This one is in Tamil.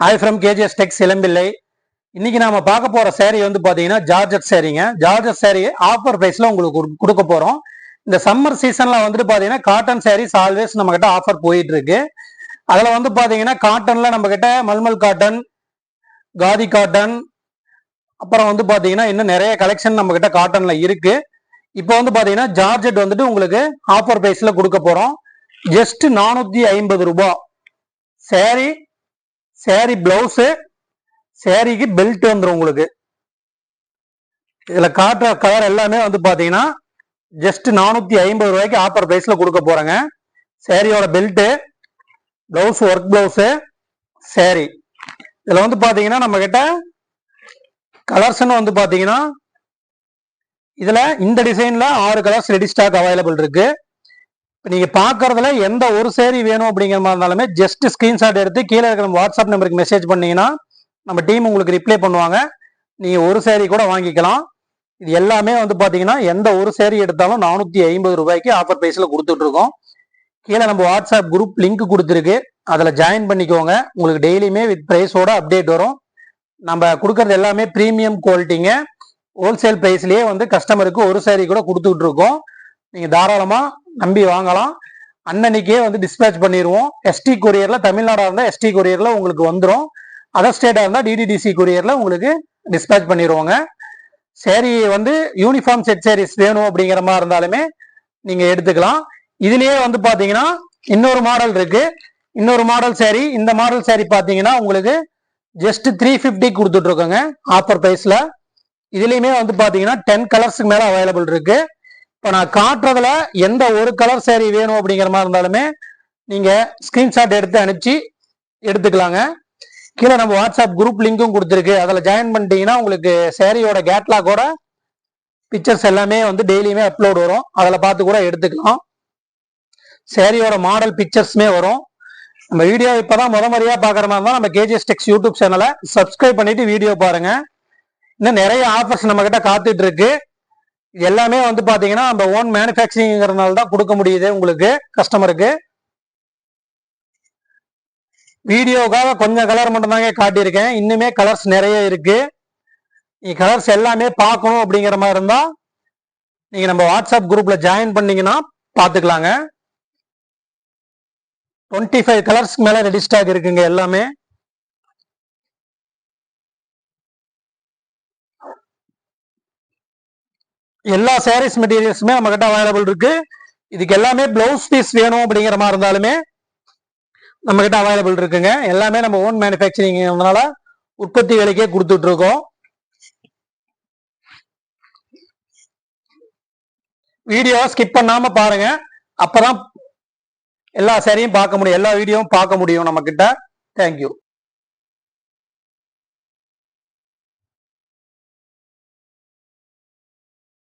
Hi from KGS Tex Ilampillai இன்னைக்கு நாம பார்க்க போற saree வந்து பாத்தீங்கன்னா ஜார்ஜட் சேரீங்க ஜார்ஜட் saree ஆஃபர் பிரைஸ்ல உங்களுக்கு கொடுக்க போறோம். இந்த சம்மர் சீசன்ல வந்துட்டு பாத்தீங்கன்னா காட்டன் sarees ஆல்வேஸ் நம்ம கிட்ட ஆஃபர் போயிட்டு இருக்கு அதுல வந்து பாத்தீங்கன்னா காட்டன்ல நம்ம கிட்ட மல்மல் காட்டன் காதி காட்டன் அப்புறம் வந்து பாத்தீங்கன்னா இன்னும் நிறைய கலெக்ஷன் நம்ம கிட்ட காட்டன்ல இருக்கு. இப்போ வந்து பாத்தீங்கன்னா ஜார்ஜெட் வந்துட்டு உங்களுக்கு ஆஃபர் பிரைஸ்ல கொடுக்க போறோம். ஜஸ்ட் நானூத்தி ஐம்பது ரூபாய். சேரீ சேரீ பிளவுஸு சேரீக்கு பெல்ட் வந்துடும் உங்களுக்கு. இதில் காட்டுற கலர் எல்லாமே வந்து பார்த்தீங்கன்னா ஜஸ்ட் நானூற்றி ஐம்பது ரூபாய்க்கு ஆஃபர் ப்ரைஸில் கொடுக்க போகிறேங்க சேரீயோட belt blouse work blouse sari இதில் வந்து பார்த்தீங்கன்னா நம்மக்கிட்ட கலர்ஸ்ன்னு கலர்ஸ்னு வந்து பார்த்தீங்கன்னா இதில் இந்த டிசைனில் ஆறு கலர்ஸ் ரெடி ஸ்டாக் அவைலபிள் இருக்குது நீங்க பாக்குறதுல எந்த ஒரு சேரீ வேணும் அப்படிங்கிற மாதிரி இருந்தாலுமே ஜஸ்ட் ஸ்கிரீன்ஷாட் எடுத்து கீழே இருக்கிற வாட்ஸ்அப் நம்பருக்கு மெசேஜ் பண்ணீங்கன்னா நம்ம டீம் உங்களுக்கு ரிப்ளை பண்ணுவாங்க. நீங்க ஒரு சேரீ கூட வாங்கிக்கலாம். இது எல்லாமே வந்து பாத்தீங்கன்னா எந்த ஒரு சேரீ எடுத்தாலும் நானூத்தி ஐம்பது ரூபாய்க்கு ஆஃபர் பிரைஸ்ல கொடுத்துட்டு இருக்கோம். கீழே நம்ம வாட்ஸ்அப் குரூப் லிங்க் கொடுத்துருக்கு. அதுல ஜாயின் பண்ணிக்கோங்க. உங்களுக்கு டெய்லியுமே வித் ப்ரைஸோட அப்டேட் வரும். நம்ம கொடுக்கறது எல்லாமே ப்ரீமியம் குவாலிட்டிங்க ஹோல்சேல் ப்ரைஸ்லேயே வந்து கஸ்டமருக்கு ஒரு சேரீ கூட கொடுத்துட்டு இருக்கோம். நீங்க தாராளமா நம்பி வாங்கலாம். அன்னன்னைக்கே வந்து டிஸ்பேச் பண்ணிடுவோம் எஸ்டி கொரியர்ல தமிழ்நாடா இருந்தால் எஸ்டி கொரியர்ல உங்களுக்கு வந்துடும் அதர் ஸ்டேட்டா இருந்தால் டிடிடிசி கொரியர்ல உங்களுக்கு டிஸ்பேச் பண்ணிடுவோங்க சேரீ வந்து யூனிஃபார்ம் செட் சேரீஸ் வேணும் அப்படிங்கிற மாதிரி இருந்தாலுமே நீங்க எடுத்துக்கலாம். இதுலயே வந்து பாத்தீங்கன்னா இன்னொரு மாடல் இருக்கு. இன்னொரு மாடல் சேரீ இந்த மாடல் சேரீ பாத்தீங்கன்னா உங்களுக்கு ஜஸ்ட் த்ரீ ஃபிஃப்டி கொடுத்துட்டு இருக்கோங்க. ஆஃபர் பிரைஸ்ல இதுலயுமே வந்து பாத்தீங்கன்னா டென் கலர்ஸ்க்கு மேல அவைலபிள் இருக்கு. இப்போ நான் காட்டுறதுல எந்த ஒரு கலர் சேரீ வேணும் அப்படிங்கிற மாதிரி இருந்தாலுமே நீங்கள் ஸ்க்ரீன்ஷாட் எடுத்து அனுப்பிச்சு எடுத்துக்கலாங்க. கீழே நம்ம வாட்ஸ்அப் குரூப் லிங்க்கும் கொடுத்துருக்கு. அதில் ஜாயின் பண்ணிட்டீங்கன்னா உங்களுக்கு சேரீயோட கேட்லாகோட பிக்சர்ஸ் எல்லாமே வந்து டெய்லியுமே அப்லோட் வரும். அதில் பார்த்து கூட எடுத்துக்கலாம். சேரீயோட மாடல் பிக்சர்ஸுமே வரும். நம்ம வீடியோ இப்போ தான் முத முறையாக பார்க்குற மாதிரி தான் நம்ம கேஜிஎஸ் டெக்ஸ் யூடியூப் சேனலை சப்ஸ்கிரைப் பண்ணிட்டு வீடியோ பாருங்கள் இன்னும் நிறைய ஆஃபர்ஸ் நம்மக்கிட்ட கிட்ட காத்துட்டு இருக்கு. எல்லாமே வந்து பார்த்தீங்கன்னா நம்ம ஓன் மேனுஃபேக்சரிங்கிறதுனால தான் கொடுக்க முடியுது உங்களுக்கு கஸ்டமருக்கு வீடியோக்காக கொஞ்சம் கலர் மட்டும்தாங்க காட்டியிருக்கேன். இன்னுமே கலர்ஸ் நிறைய இருக்கு. நீ கலர்ஸ் எல்லாமே பார்க்கணும் அப்படிங்கிற மாதிரி இருந்தால் நீங்க நம்ம வாட்ஸ்அப் குரூப்ல ஜாயின் பண்ணீங்கன்னா பார்த்துக்கலாங்க. டுவெண்ட்டி ஃபைவ் கலர்ஸ்க்கு மேலே ரெடி ஸ்டாக் இருக்குங்க எல்லாமே. எல்லா சாரீஸ் மெட்டீரியல்ஸுமே நம்ம கிட்ட அவைலபிள் இருக்கு. இதுக்கு எல்லாமே பிளவுஸ் பீஸ் வேணும் அப்படிங்கிற மாதிரி இருந்தாலுமே நம்ம கிட்ட அவைலபிள் இருக்குங்க. எல்லாமே நம்ம ஓன் மேனுஃபேக்சரிங்னால உற்பத்தி விலைக்கே கொடுத்துட்டு இருக்கோம். வீடியோ ஸ்கிப் பண்ணாம பாருங்க. அப்பதான் எல்லா சரியும் பார்க்க முடியும். எல்லா வீடியோவும் பார்க்க முடியும் நம்ம கிட்ட தேங்க்யூ